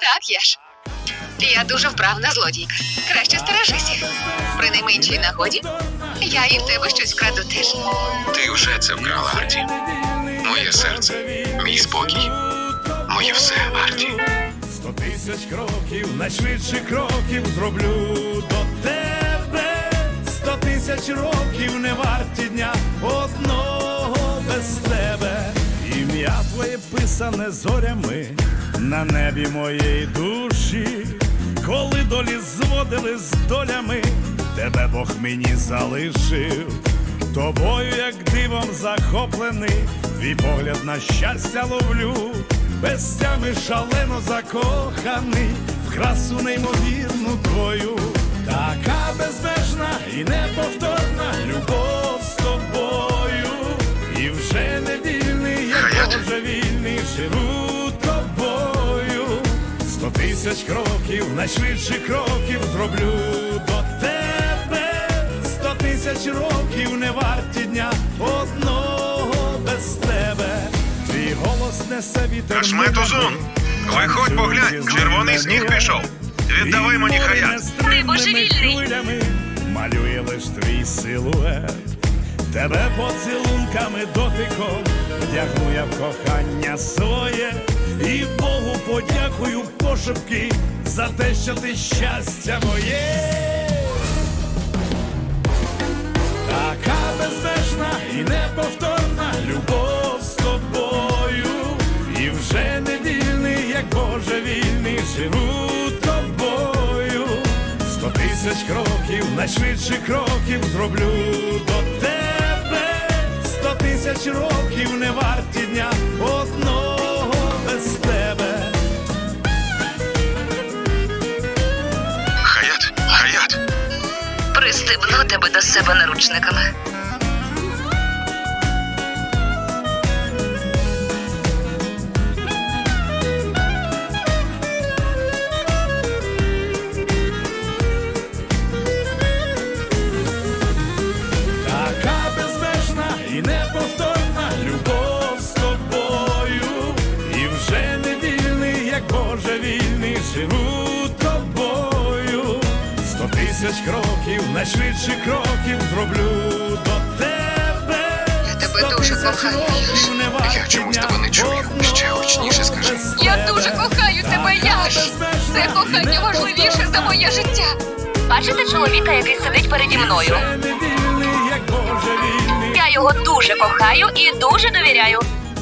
Так, я ж. Я дуже вправна злодійка. Краще стережися. При найменшій нагоді я і в тебе щось вкраду теж. Ти вже це вкрала, Арті. Моє серце, мій спокій, моє все, Арті. Сто тисяч кроків, найшвидше кроків зроблю Ім'я писане зорями на небі моєї душі. Коли долі зводили з долями, тебе Бог мені залишив. Тобою, як дивом захоплений, твій погляд на щастя ловлю, без тями шалено закоханий, в красу неймовірну твою, така безмежна і неповторна тисяч кроків, найшвидше кроків зроблю до тебе. Сто тисяч років не варті дня одного без тебе. Твій голос несе вітер. Ашмет Озун, виходь поглянь, червоний сніг пішов. Віддавай мені хаят. Ти божевільний. малює лиш твій силует. Тебе поцілунками дотиком вдягну я в кохання своє, подякую пошепки за те, що ти щастя моє. Така безмежна і неповторна любов з тобою, і вже не вільний, як Боже вільний, живу тобою. Сто тисяч кроків, найшвидше кроків зроблю до тебе. Сто тисяч років не варті дня Пристебну тебе до себе наручниками. Така безмежна і неповторна любов з тобою, і вже не вільний, як Боже живу тисяч кроків, найшвидше кроків зроблю до тебе. Я тебе дуже кохаю, років Яш. не Я чомусь тебе не чую. Ще гучніше скажи. Я дуже кохаю тебе, Яш. Це кохання важливіше за моє життя. Бачите чоловіка, який сидить переді мною? Я його дуже кохаю і дуже довіряю.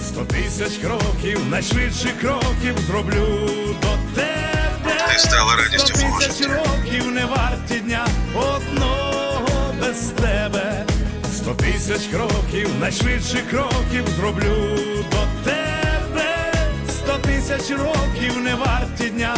Сто тисяч кроків, найшвидше кроків зроблю до тебе. Ти стала радістю мого життя. Тисяч кроків, найшвидше кроків зроблю до тебе. Сто тисяч років не варті дня